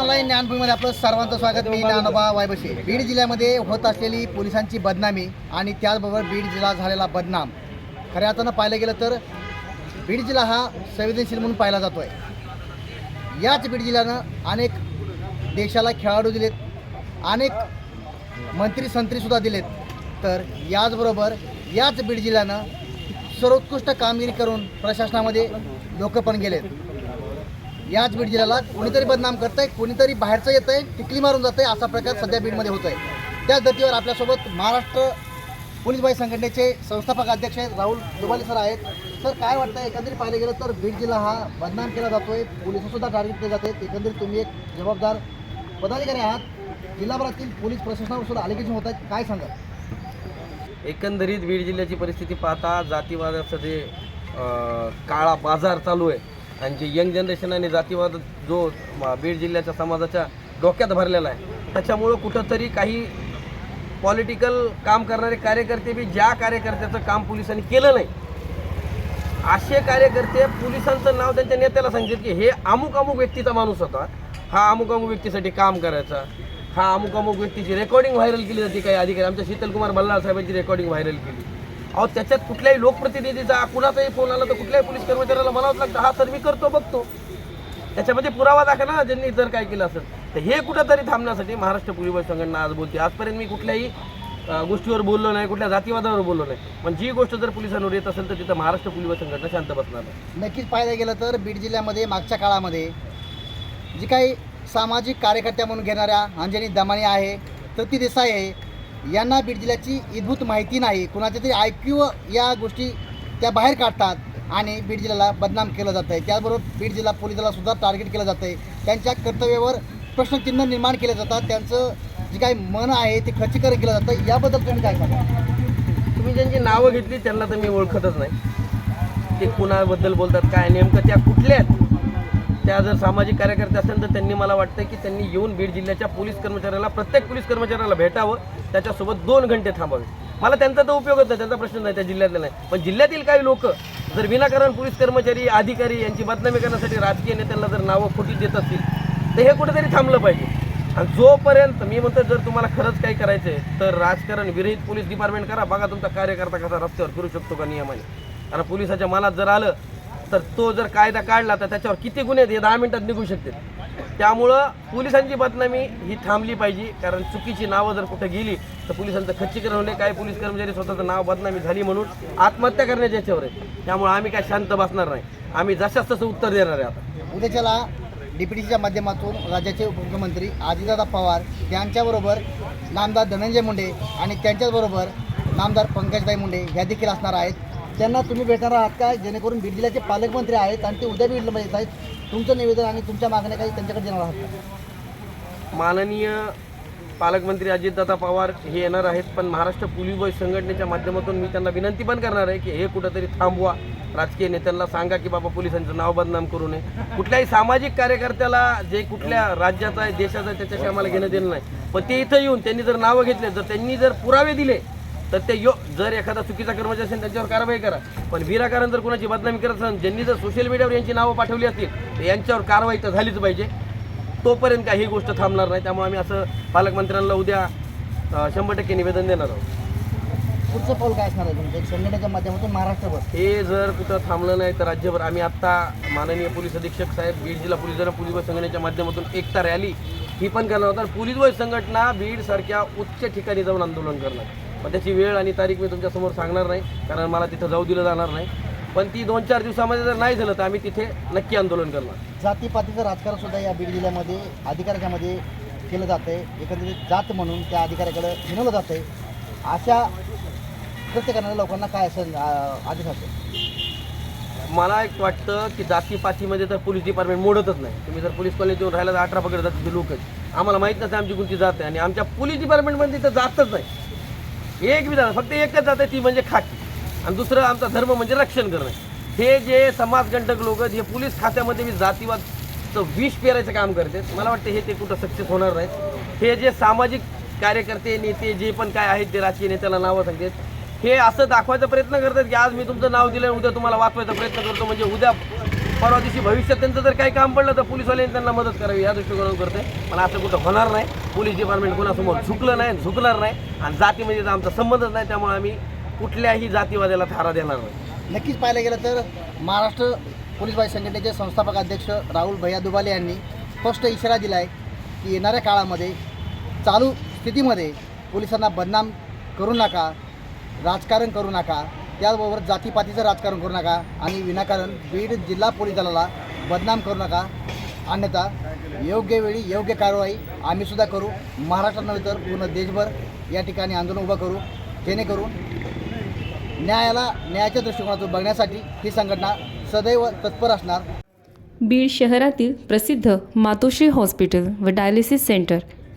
Online ज्ञानभूमीमध्ये आपलं सर्वांचं स्वागत. मी ज्ञानोबा वायबशी. बीड जिल्ह्यामध्ये होत असलेली पोलिसांची बदनामी आणि त्याचबरोबर बीड जिल्हा झालेला बदनाम. खऱ्या अर्थानं पाहिलं गेलं तर बीड जिल्हा हा संवेदनशील म्हणून पाहिला जातो आहे याच बीड जिल्ह्यानं अनेक देशाला खेळाडू दिलेत अनेक मंत्री संत्रीसुद्धा दिलेत. तर याचबरोबर याच बीड जिल्ह्यानं सर्वोत्कृष्ट कामगिरी करून प्रशासनामध्ये लोक पण गेलेत. याच बीड जिल्ह्याला कोणीतरी बदनाम करतंय कोणीतरी बाहेरचं येत आहे टिकली मारून जात आहे असा प्रकार सध्या बीडमध्ये होत आहे त्याच धर्तीवर आपल्यासोबत महाराष्ट्र पोलीस बाई संघटनेचे संस्थापक अध्यक्ष आहेत राहुल दुबाले सर आहेत. सर काय वाटतं एकंदरीत पाहिलं गेलं तर बीड जिल्हा हा बदनाम केला जातोय पोलिससुद्धा टार्गेट केले जाते एकंदरीत तुम्ही एक जबाबदार पदाधिकारी आहात. जिल्हाभरातील पोलीस प्रशासनावर सुद्धा अलिगेशन होत आहेत. काय सांगा एकंदरीत बीड जिल्ह्याची परिस्थिती पाहता जातीवादाचं जे काळा बाजार चालू आहे आणि जे यंग जनरेशन आणि जातीवाद जो बीड जिल्ह्याच्या समाजाच्या डोक्यात भरलेला आहे त्याच्यामुळं कुठंतरी काही पॉलिटिकल काम करणारे कार्यकर्ते बी ज्या कार्यकर्त्याचं काम पोलिसांनी केलं नाही असे कार्यकर्ते पोलिसांचं नाव त्यांच्या नेत्याला सांगितलं की हे अमुक अमुक व्यक्तीचा माणूस होता हा अमुक अमुक व्यक्तीसाठी काम करायचा हा अमुक अमुक व्यक्तीची रेकॉर्डिंग व्हायरल केली जाते काही अधिकारी आमच्या शीतलकुमार बल्लाळ साहेबांची रेकॉर्डिंग व्हायरल केली. अहो त्याच्यात कुठल्याही लोकप्रतिनिधीचा कुणाचाही फोन आला तर कुठल्याही पोलीस कर्मचाऱ्याला म्हणावंच लागतं हा तर मी करतो बघतो. त्याच्यामध्ये म्हणजे पुरावा दाखवा ना ज्यांनी जर काय केलं असेल. तर हे कुठंतरी थांबण्यासाठी महाराष्ट्र पोलीस संघटना आज बोलते. आजपर्यंत मी कुठल्याही गोष्टीवर बोललो नाही कुठल्या जातीवादावर बोललो नाही. पण जी गोष्ट जर पोलिसांवर येत असेल तर तिथं महाराष्ट्र पोलीस संघटना शांत बसणार नाही नक्कीच पाहायला गेलं तर बीड जिल्ह्यामध्ये मागच्या काळामध्ये जी काही सामाजिक कार्यकर्त्या म्हणून घेणाऱ्या अंजनी दमानी आहे तृप्ती देसाई आहे यांना बीड जिल्ह्याची इद्भूत माहिती नाही. कुणाच्या तरी ऐक्यू या गोष्टी त्या बाहेर काढतात आणि बीड जिल्ह्याला बदनाम केलं जातं आहे त्याचबरोबर बीड जिल्हा पोलिसाला सुद्धा टार्गेट केलं जातं आहे त्यांच्या कर्तव्यावर प्रश्नचिन्ह निर्माण केले जातात. त्यांचं जे काही मन आहे ते खर्चीकरण केलं जातं. याबद्दल तुम्ही काय सांगा तुम्ही ज्यांची नावं घेतली त्यांना तर मी ओळखतच नाही. ते कुणाबद्दल बोलतात काय नेमकं त्या कुठल्या आहेत? त्या जर सामाजिक कार्यकर्ते असेल तर त्यांनी मला वाटतं की त्यांनी येऊन बीड जिल्ह्याच्या पोलीस कर्मचाऱ्याला प्रत्येक पोलीस कर्मचाऱ्याला भेटावं. त्याच्यासोबत दोन घंटे थांबावे. मला त्यांचा तर उपयोगच नाही त्यांचा प्रश्न नाही त्या जिल्ह्यातला नाही. पण जिल्ह्यातील काही लोक जर विनाकारण पोलीस कर्मचारी अधिकारी यांची बदनामी करण्यासाठी राजकीय नेत्यांना जर नावं खोटी देत असतील तर हे कुठेतरी थांबलं पाहिजे. आणि जोपर्यंत मी म्हणतो जर तुम्हाला खरंच काही करायचं आहे तर राजकारण विरहित पोलीस डिपार्टमेंट करा. बघा तुमचा कार्यकर्ता कसा रस्त्यावर फिरू शकतो का नियमाने. कारण पोलिसाच्या मनात जर आलं तर तो जर कायदा काढला तर त्याच्यावर किती गुन्हे आहेत हे दहा मिनिटात निघू शकते त्यामुळं पोलिसांची बदनामी ही थांबली पाहिजे कारण चुकीची नावं जर कुठं गेली तर पोलिसांचं खच्चीकरण होणे काही पोलीस कर्मचारी स्वतःचं नाव बदनामी झाली म्हणून आत्महत्या करण्याच्या याच्यावर आहे त्यामुळे आम्ही काय शांत बसणार नाही. आम्ही जशाच तसं उत्तर देणार आहे आता. उद्याच्याला डीपीटीच्या माध्यमातून राज्याचे उपमुख्यमंत्री आदिदादा पवार यांच्याबरोबर नामदार धनंजय मुंडे आणि त्यांच्याचबरोबर नामदार पंकजताई मुंडे ह्या देखील असणार आहेत. त्यांना तुम्ही भेटणार आहात का? जेणेकरून बीड जिल्ह्याचे पालकमंत्री आहेत आणि ते उद्या बीडला येत आहेत. तुमचं निवेदन आणि तुमच्या मागण्या काही त्यांच्याकडे देणार आहात का? माननीय पालकमंत्री अजितदादा पवार हे येणार आहेत पण महाराष्ट्र पोलीस बॉय संघटनेच्या माध्यमातून मी त्यांना विनंती पण करणार आहे की हे कुठंतरी थांबवा. राजकीय नेत्यांना सांगा की बाबा पोलिसांचं नाव बदनाम करू नये. कुठल्याही सामाजिक कार्यकर्त्याला जे कुठल्या राज्याचा आहे देशाचा आहे त्याच्याशी आम्हाला घेणं देणं नाही. पण ते इथं येऊन त्यांनी जर नावं घेतले जर त्यांनी जर पुरावे दिले तर ते यो जर एखादा चुकीचा कर्मचारी असेल त्यांच्यावर कारवाई करा. पण विनाकारण जर कोणाची बदनामी करत असेल ज्यांनी जर सोशल मीडियावर यांची नावं पाठवली असतील तर यांच्यावर कारवाई तर झालीच पाहिजे. तोपर्यंत काही ही गोष्ट थांबणार नाही. त्यामुळे आम्ही असं पालकमंत्र्यांना उद्या शंभर टक्के निवेदन देणार आहोत. पुढचं पाऊल काय असणार आहे तुमचं? संघटनेच्या माध्यमातून महाराष्ट्रभर. हे जर कुठं थांबलं नाही तर राज्यभर. आम्ही आत्ता माननीय पोलीस अधीक्षक साहेब बीड जिल्हा पोलीस दल पोलीस संघटनेच्या माध्यमातून एकता रॅली ही पण करणार होता आणि पोलीस बळ संघटना बीड सारख्या उच्च ठिकाणी जाऊन आंदोलन करणार. पण त्याची वेळ आणि तारीख मी तुमच्यासमोर सांगणार नाही कारण मला तिथं जाऊ दिलं जाणार नाही. पण ती दोन चार दिवसामध्ये जर नाही झालं तर आम्ही तिथे नक्की आंदोलन करणार. जातीपातीचं राजकारण सुद्धा या बीड जिल्ह्यामध्ये अधिकाऱ्याच्यामध्ये केलं जातं आहे एकंदरीत जात म्हणून त्या अधिकाऱ्याकडे हिणवलं जातं आहे अशा करणाऱ्या लोकांना काय असेल आ- आदेश असेल? मला एक वाटतं की जातीपातीमध्ये तर पोलीस डिपार्टमेंट मोडतच नाही. तुम्ही जर पोलीस कॉलेज येऊन राहिला तर अठरा पकडे जातीचे लोक आहेत. आम्हाला माहीत नसते आमची कोणती जात आहे. आणि आमच्या पोलीस डिपार्टमेंटमध्ये तर जातच नाही. एक विधान फक्त एकच जात आहे ती म्हणजे खाकी. आणि दुसरं आमचा धर्म म्हणजे रक्षण करणं. हे जे समाजकंटक लोक जे पोलीस खात्यामध्ये मी जातीवादचं विष पेरायचं काम करते मला वाटतं हे ते कुठं सक्सेस होणार नाही हे जे सामाजिक कार्यकर्ते नेते जे पण काय आहेत ते राजकीय नेत्याला नावं सांगतात. हे असं दाखवायचा प्रयत्न करतात की आज मी तुमचं नाव दिलं उद्या तुम्हाला वाचवायचा प्रयत्न करतो म्हणजे उद्या परवा दिवशी भविष्यात त्यांचं जर काही काम पडलं तर पोलीसवाल्यांनी त्यांना मदत करावी या दृष्टिकोनातून करते पण असं कुठं होणार नाही. पोलीस डिपार्टमेंट कोणासमोर झुकलं नाही झुकणार नाही. आणि जातीमध्ये तर आमचा संबंधच नाही त्यामुळे आम्ही कुठल्याही जातीवाद्याला थारा देणार नाही. नक्कीच पाहायला गेलं तर महाराष्ट्र पोलीस बाई संघटनेचे संस्थापक अध्यक्ष राहुल भैया दुबाले यांनी स्पष्ट इशारा दिला आहे की येणाऱ्या काळामध्ये चालू स्थितीमध्ये पोलिसांना बदनाम करू नका राजकारण करू नका. त्याचबरोबर जातीपातीचं राजकारण करू नका आणि विनाकारण बीड जिल्हा पोलीस दलाला बदनाम करू नका. अन्यथा योग्य वेळी योग्य कारवाई आम्ही सुद्धा करू. महाराष्ट्रात नव्हे तर पूर्ण देशभर या ठिकाणी आंदोलन उभं करू. जेणेकरून न्यायाला न्यायाच्या दृष्टिकोनातून बघण्यासाठी ही संघटना सदैव तत्पर असणार. बीड शहरातील प्रसिद्ध मातोश्री हॉस्पिटल व डायलिसिस सेंटर